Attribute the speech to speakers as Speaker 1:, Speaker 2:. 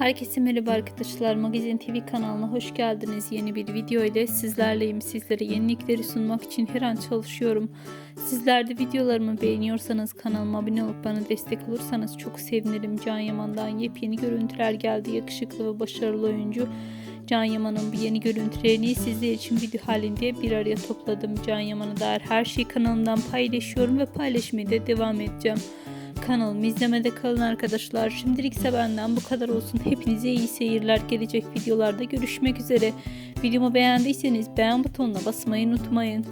Speaker 1: Herkese merhaba arkadaşlar. Magazin TV kanalına hoş geldiniz. Yeni bir video ile sizlerleyim. Sizlere yenilikleri sunmak için her an çalışıyorum. Sizler de videolarımı beğeniyorsanız kanalıma abone olup bana destek olursanız çok sevinirim. Can Yaman'dan yepyeni görüntüler geldi. Yakışıklı ve başarılı oyuncu Can Yaman'ın bu yeni görüntülerini sizler için video halinde bir araya topladım. Can Yaman'a dair her şeyi kanalımdan paylaşıyorum ve paylaşmaya da devam edeceğim. Kanalımı izlemede kalın arkadaşlar. Şimdilik ise benden bu kadar olsun. Hepinize iyi seyirler. Gelecek videolarda görüşmek üzere. Videomu beğendiyseniz beğen butonuna basmayı unutmayın.